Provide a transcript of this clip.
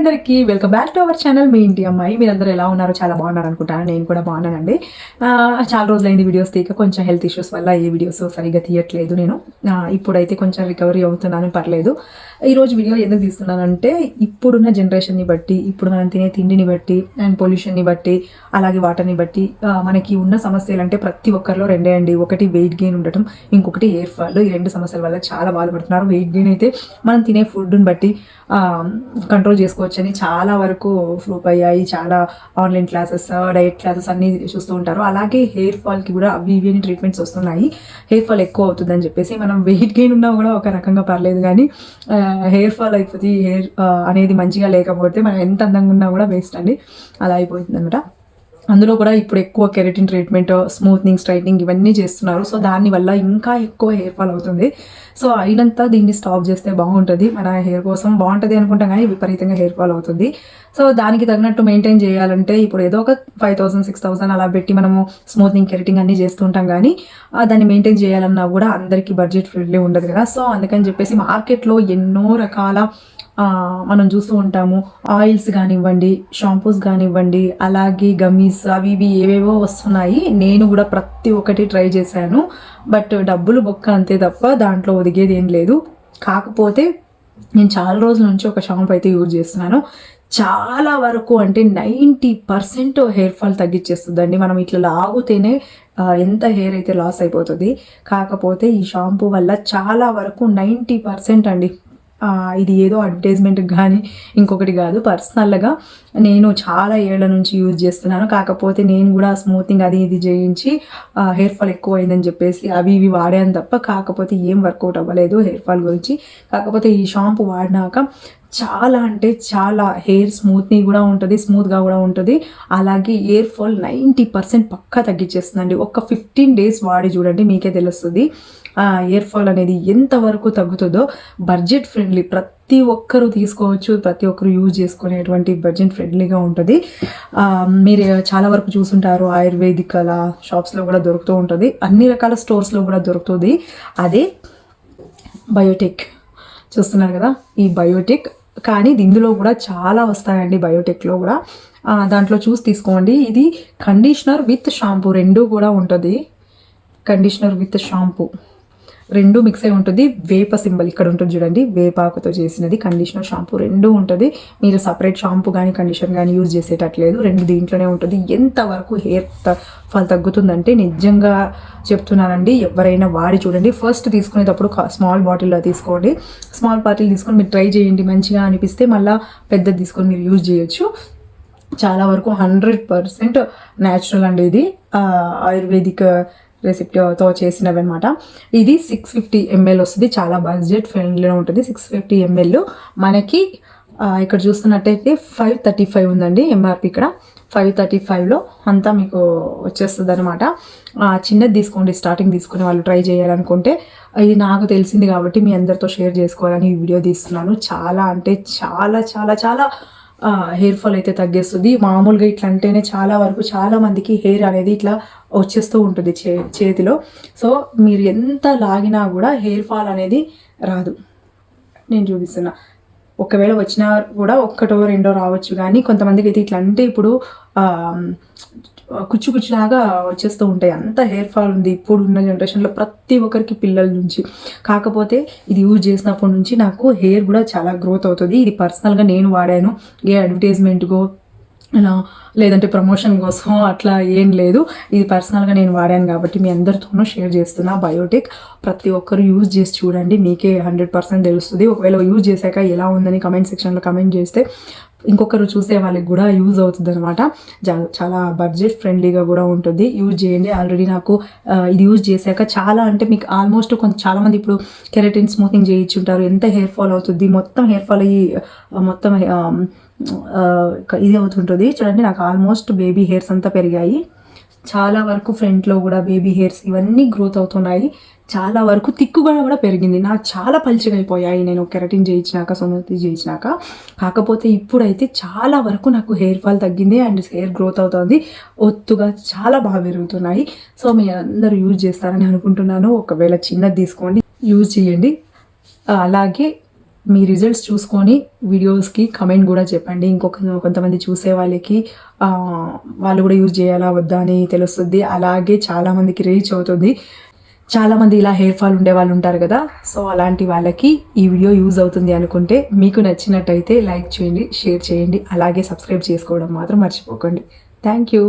అందరికీ welcome back to our channel మీ ఇంటి అమ్మాయి. మీరందరూ ఎలా ఉన్నారు? చాలా బాగున్నారు అనుకుంటాను. నేను కూడా బాగున్నానండి. చాలా రోజులైంది వీడియోస్ తీయక కొంచెం హెల్త్ ఇష్యూస్ వల్ల ఏ వీడియోస్ సరిగ్గా తీయట్లేదు నేను. ఇప్పుడైతే కొంచెం రికవరీ అవుతున్నాను పర్లేదు. ఈరోజు వీడియో ఎందుకు తీస్తున్నానంటే ఇప్పుడున్న జనరేషన్ని బట్టి ఇప్పుడు మనం తినే తిండిని బట్టి అండ్ పొల్యూషన్ని బట్టి అలాగే వాటర్ని బట్టి మనకి ఉన్న సమస్యలు అంటే ప్రతి ఒక్కరిలో రెండే అండి. ఒకటి వెయిట్ గెయిన్ ఉండటం ఇంకొకటి ఎయిర్ ఫాల్ ఈ రెండు సమస్యల వల్ల చాలా బాధపడుతున్నారు. వెయిట్ గెయిన్ అయితే మనం తినే ఫుడ్ని బట్టి కంట్రోల్ చేసుకోవచ్చు. చేసుకోవచ్చని చాలా వరకు ప్రూఫ్ అయ్యాయి. చాలా ఆన్లైన్ క్లాసెస్ డైట్ క్లాసెస్ అన్ని చూస్తూ ఉంటారు. అలాగే హెయిర్ ఫాల్కి కూడా అవి ఇవి అని ట్రీట్మెంట్స్ వస్తున్నాయి. హెయిర్ ఫాల్ ఎక్కువ అవుతుందని చెప్పేసి మనం వెయిట్ గెయిన్ ఉన్నా కూడా ఒక రకంగా పర్లేదు కానీ హెయిర్ ఫాల్ అయిపోతుంది హెయిర్ అనేది మంచిగా లేకపోతే మనం ఎంత అందంగా ఉన్నా కూడా వేస్ట్ అండి. అలా అయిపోతుంది అనమాట అందులో కూడా ఇప్పుడు ఎక్కువ కెరటిన్ ట్రీట్మెంట్ స్మూత్నింగ్ స్ట్రైట్నింగ్ ఇవన్నీ చేస్తున్నారు. సో దానివల్ల ఇంకా ఎక్కువ హెయిర్ ఫాల్ అవుతుంది. సో అయినంత దీన్ని స్టాప్ చేస్తే బాగుంటుంది. మన హెయిర్ కోసం బాగుంటుంది అనుకుంటాం కానీ విపరీతంగా హెయిర్ ఫాల్ అవుతుంది. సో దానికి తగినట్టు మెయింటైన్ చేయాలంటే ఇప్పుడు ఏదో ఒక ఫైవ్ థౌసండ్ సిక్స్ థౌసండ్ అలా పెట్టి మనము స్మూత్నింగ్ కెరటింగ్ అన్ని చేస్తుంటాం కానీ దాన్ని మెయింటైన్ చేయాలన్నా కూడా అందరికీ బడ్జెట్ ఫ్రెండ్లీ ఉండదు కదా. సో అందుకని చెప్పేసి మార్కెట్లో ఎన్నో రకాల మనం చూస్తూ ఉంటాము. ఆయిల్స్ కానివ్వండి షాంపూస్ కానివ్వండి అలాగే గమీస్ అవి ఇవి ఏవేవో వస్తున్నాయి. నేను కూడా ప్రతి ఒక్కటి ట్రై చేశాను. బట్ డబ్బులు బొక్క అంతే తప్ప దాంట్లో ఒదిగేది ఏం లేదు. కాకపోతే నేను చాలా రోజుల నుంచి ఒక షాంపూ అయితే యూజ్ చేస్తున్నాను. చాలా వరకు అంటే నైంటీ పర్సెంట్ హెయిర్ ఫాల్ తగ్గించేస్తుందండి. మనం ఇట్లా లాగుతేనే ఎంత హెయిర్ అయితే లాస్ అయిపోతుంది. కాకపోతే ఈ షాంపూ వల్ల చాలా వరకు నైంటీ పర్సెంట్ అండి. ఇది ఏదో అడ్వర్టైజ్మెంట్ కానీ ఇంకొకటి కాదు. పర్సనల్గా నేను చాలా ఏళ్ళ నుంచి యూజ్ చేస్తున్నాను. కాకపోతే నేను కూడా స్మూతింగ్ అది ఇది చేయించి హెయిర్ ఫాల్ ఎక్కువ అయిందని చెప్పేసి అవి ఇవి వాడాను తప్ప కాకపోతే ఏం వర్కౌట్ అవ్వలేదు హెయిర్ ఫాల్ గురించి. కాకపోతే ఈ షాంపూ వాడినాక చాలా అంటే చాలా హెయిర్ స్మూత్ని కూడా ఉంటుంది స్మూత్గా కూడా ఉంటుంది. అలాగే హెయిర్ ఫాల్ నైంటీ పర్సెంట్ పక్కా తగ్గించేస్తుందండి. ఒక ఫిఫ్టీన్ డేస్ వాడి చూడండి మీకే తెలుస్తుంది. ఆ ఇయర్ ఫాల్ అనేది ఎంతవరకు తగ్గుతుందో బడ్జెట్ ఫ్రెండ్లీ ప్రతి ఒక్కరూ తీసుకోవచ్చు ప్రతి ఒక్కరు యూజ్ చేసుకునేటువంటి బడ్జెట్ ఫ్రెండ్లీగా ఉంటుంది. మీరు చాలా వరకు చూసుంటారు ఆయుర్వేదిక్ అలా షాప్స్లో కూడా దొరుకుతూ ఉంటుంది. అన్ని రకాల స్టోర్స్లో కూడా దొరుకుతుంది. అదే బయోటెక్ చూస్తున్నారు కదా ఈ బయోటెక్ కానీ ఇందులో కూడా చాలా వస్తాయండి బయోటెక్లో కూడా. దాంట్లో చూసి తీసుకోండి. ఇది కండిషనర్ విత్ షాంపూ రెండు కూడా ఉంటుంది. కండిషనర్ విత్ షాంపూ రెండు మిక్స్ అయి ఉంటుంది. వేప సింబల్ ఇక్కడ ఉంటుంది చూడండి. వేపాకుతో చేసినది కండిషనర్ షాంపూ రెండు ఉంటుంది. మీరు సపరేట్ షాంపూ కానీ కండిషనర్ కానీ యూజ్ చేసేటట్లేదు. రెండు దీంట్లోనే ఉంటుంది. ఎంతవరకు హెయిర్ ఫాల్ తగ్గుతుందంటే నిజంగా చెప్తున్నానండి. ఎవరైనా వాడి చూడండి. ఫస్ట్ తీసుకునేటప్పుడు స్మాల్ బాటిల్లో తీసుకోండి. స్మాల్ బాటిల్ తీసుకొని మీరు ట్రై చేయండి. మంచిగా అనిపిస్తే మళ్ళీ పెద్దది తీసుకొని మీరు యూజ్ చేయొచ్చు. చాలా వరకు హండ్రెడ్ పర్సెంట్ న్యాచురల్ అండి ఇది. ఆయుర్వేదిక్ రెసిపీతో చేసినవి అనమాట ఇది సిక్స్ ఫిఫ్టీ ఎంఎల్ వస్తుంది. చాలా బడ్జెట్ ఫ్రెండ్లీలో ఉంటుంది. సిక్స్ ఫిఫ్టీ ఎంఎల్ మనకి ఇక్కడ చూస్తున్నట్టయితే ఫైవ్ థర్టీ ఫైవ్ ఉందండి ఎంఆర్పి ఇక్కడ. ఫైవ్ థర్టీ ఫైవ్లో అంతా మీకు వచ్చేస్తుంది అనమాట చిన్నది తీసుకోండి. స్టార్టింగ్ తీసుకునే వాళ్ళు ట్రై చేయాలనుకుంటే ఇది నాకు తెలిసింది కాబట్టి మీ అందరితో షేర్ చేసుకోవాలని ఈ వీడియో తీస్తున్నాను. చాలా అంటే చాలా చాలా చాలా హెయిర్ ఫాల్ అయితే తగ్గేస్తుంది. మామూలుగా ఇట్లా అంటేనే చాలా వరకు చాలా మందికి హెయిర్ అనేది ఇట్లా వచ్చేస్తూ ఉంటుంది చే చేతిలో. సో మీరు ఎంత లాగినా కూడా హెయిర్ ఫాల్ అనేది రాదు. నేను చూపిస్తున్నా. ఒకవేళ వచ్చినా కూడా ఒక్కటో రెండో రావచ్చు. కానీ కొంతమందికి అయితే ఇట్లా అంటే ఇప్పుడు కుచ్చు కుచ్చులాగా వచ్చేస్తూ ఉంటాయి. అంత హెయిర్ ఫాల్ ఉంది. ఇప్పుడు ఉన్న జనరేషన్లో ప్రతి ఒక్కరికి పిల్లల నుంచి. కాకపోతే ఇది యూజ్ చేసినప్పటి నుంచి నాకు హెయిర్ కూడా చాలా గ్రోత్ అవుతుంది. ఇది పర్సనల్గా నేను వాడాను. ఏ అడ్వర్టైజ్మెంట్గో లేదంటే ప్రమోషన్ కోసం అట్లా ఏం లేదు. ఇది పర్సనల్గా నేను వాడాను కాబట్టి మీ అందరితోనూ షేర్ చేస్తున్నా. బయోటెక్ ప్రతి ఒక్కరు యూజ్ చేసి చూడండి. మీకే హండ్రెడ్ పర్సెంట్ తెలుస్తుంది. ఒకవేళ యూజ్ చేశాక ఎలా ఉందని కమెంట్ సెక్షన్లో కమెంట్ చేస్తే ఇంకొకరు చూసే వాళ్ళకి కూడా యూజ్ అవుతుంది అనమాట చాలా బడ్జెట్ ఫ్రెండ్లీగా కూడా ఉంటుంది. యూజ్ చేయండి. ఆల్రెడీ నాకు ఇది యూజ్ చేశాక చాలా అంటే మీకు ఆల్మోస్ట్ కొంత చాలామంది ఇప్పుడు కెరటిన్ స్మూతింగ్ చేయించుంటారు. ఎంత హెయిర్ ఫాల్ అవుతుంది? మొత్తం హెయిర్ ఫాల్ అయ్యి మొత్తం ఇది అవుతుంటుంది. చూడండి నాకు ఆల్మోస్ట్ బేబీ హెయిర్స్ అంతా పెరిగాయి. చాలా వరకు ఫ్రంట్లో కూడా బేబీ హెయిర్స్ ఇవన్నీ గ్రోత్ అవుతున్నాయి. చాలా వరకు తిక్కుగా కూడా పెరిగింది. నాకు చాలా పలుచగా అయిపోయాయి నేను కెరటిన్ చేయించినాక సోమతి చేయించినాక కాకపోతే ఇప్పుడైతే చాలా వరకు నాకు హెయిర్ ఫాల్ తగ్గింది అండ్ హెయిర్ గ్రోత్ అవుతుంది. ఒత్తుగా చాలా బాగా పెరుగుతున్నాయి. సో మీ అందరూ యూజ్ చేస్తారని అనుకుంటున్నాను. ఒకవేళ చిన్నది తీసుకోండి యూజ్ చేయండి. అలాగే మీ రిజల్ట్స్ చూసుకొని వీడియోస్కి కమెంట్ కూడా చెప్పండి. ఇంకొక కొంతమంది చూసే వాళ్ళకి వాళ్ళు కూడా యూజ్ చేయాలా వద్దా అని తెలుస్తుంది. అలాగే చాలామందికి రీచ్ అవుతుంది. చాలామంది ఇలా హెయిర్ ఫాల్ ఉండే వాళ్ళు ఉంటారు కదా సో అలాంటి వాళ్ళకి ఈ వీడియో యూజ్ అవుతుంది అనుకుంటే మీకు నచ్చినట్టయితే లైక్ చేయండి షేర్ చేయండి అలాగే సబ్స్క్రైబ్ చేసుకోవడం మాత్రం మర్చిపోకండి. Thank you.